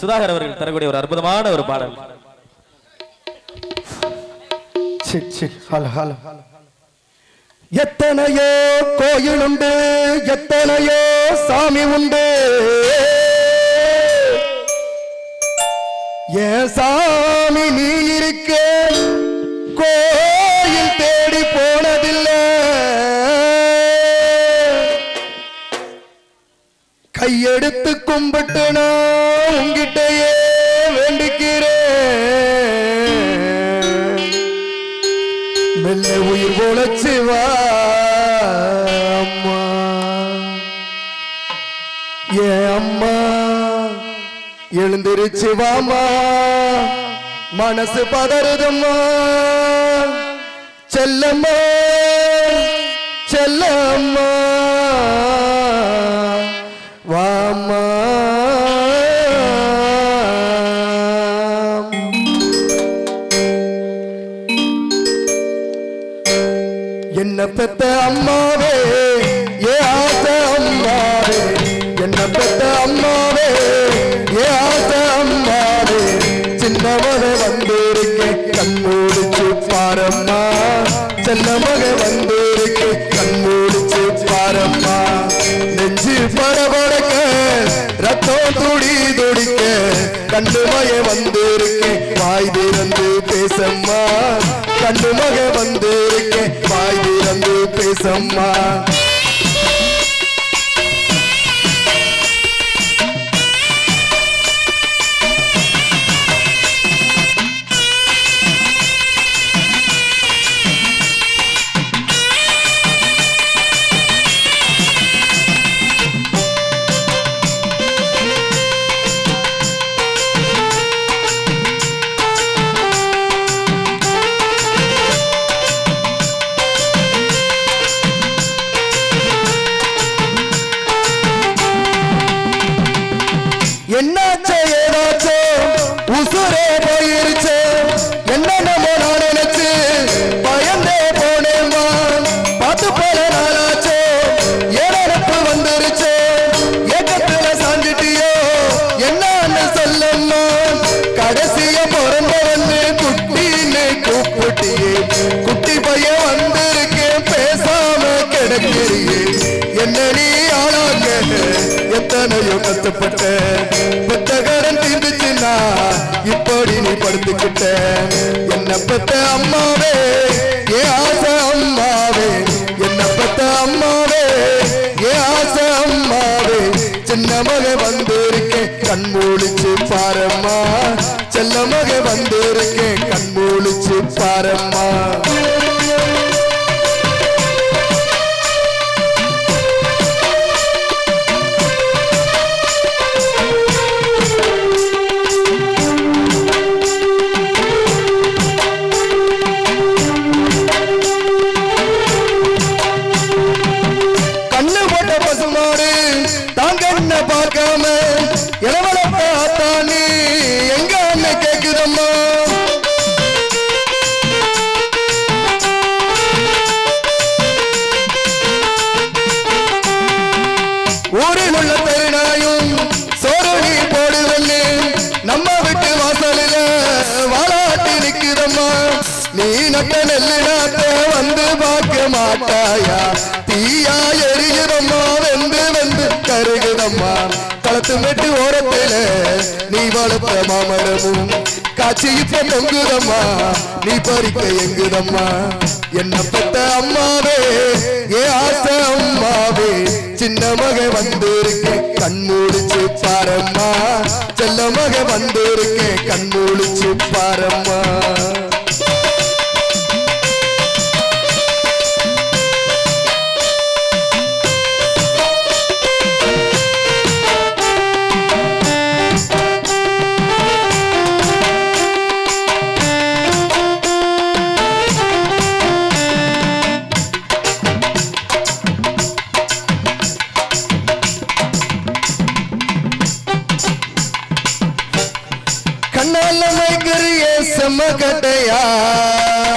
சுதாகர் அவர்கள் தரக்கூடிய ஒரு அற்புதமான ஒரு பாடல். எத்தனையோ கோயில் உண்டு எத்தனையோ சாமி உண்டு. ஏ சாமி நீ கையெடுத்து கும்பிட்டு நான் உங்கிட்டயே வேண்டிக்கிறேன். மெல்ல உயிர் பொழைச்சு அம்மா. ஏ அம்மா எழுந்திருச்சு வாமா. மனசு பதறுதம்மா. செல்லம்மா செல்லம்மா. என்ன பெத்த அம்மாவே? ஏ ஆசை அம்மாவே? என்ன பெத்த அம்மாவே? ஏ ஆசை அம்மாவே? சின்னமக வந்திருக்கேன் கண்மூடிச்சு பாரம்மா. செல்லமக வந்திருக்கேன் கண்மூடிச்சு பாரம்மா. நெஞ்சு படபடக்க ரத்தம் துடி கண்டு மக வந்திருக்கேன் வாய் திறந்து பேசம்மா. கண்டு மக வந்திருக்கேன் வாய் திறந்து பேசம்மா. குட்டி பையன் வந்திருக்கேன் பேசாம கிடக்கிறியே. என்ன நீ ஆளாக்க எத்தனையோ கஷ்டப்பட்ட பெத்த கடன் தீர்ந்துச்சுன்னா இப்படி நீ படுத்துக்கிட்ட. என்ன பெத்த அம்மாவே ஏ ஆசை அம்மாவே. என்ன பெத்த அம்மாவே ஏ ஆசை அம்மாவே. சின்ன மக வந்திருக்கேன் கண் மூடிச்சு பாரம்மா. செல்ல மக வந்திருக்கேன் உள்ள பெருநாயும் சோறு நீ போடுவன்னு நம்ம விட்டு வாசலில வாழாட்டி நிக்குதம்மா. நீ நட்ட நெல்லு நாட்ட வந்து பார்க்க மாட்டாயா? தீயா எரியுதம்மா வெந்து வெந்து கருகுதம்மா. களத்து மெட்டு ஓரத்தில நீ வளர்த்த மாமரமும். காட்சி இப்ப தொங்குதம்மா. நீ பறிக்க எங்குதம்மா? என்ன பெத்த அம்மாவே ஏ ஆசை அம்மாவே. சின்ன மக வந்திருக்கேன் கண் மூடிச்சு பாரம்மா. செல்ல மக வந்திருக்கேன் கண் மூடிச்சு பாரம்மா. महल मैं करिए समकटया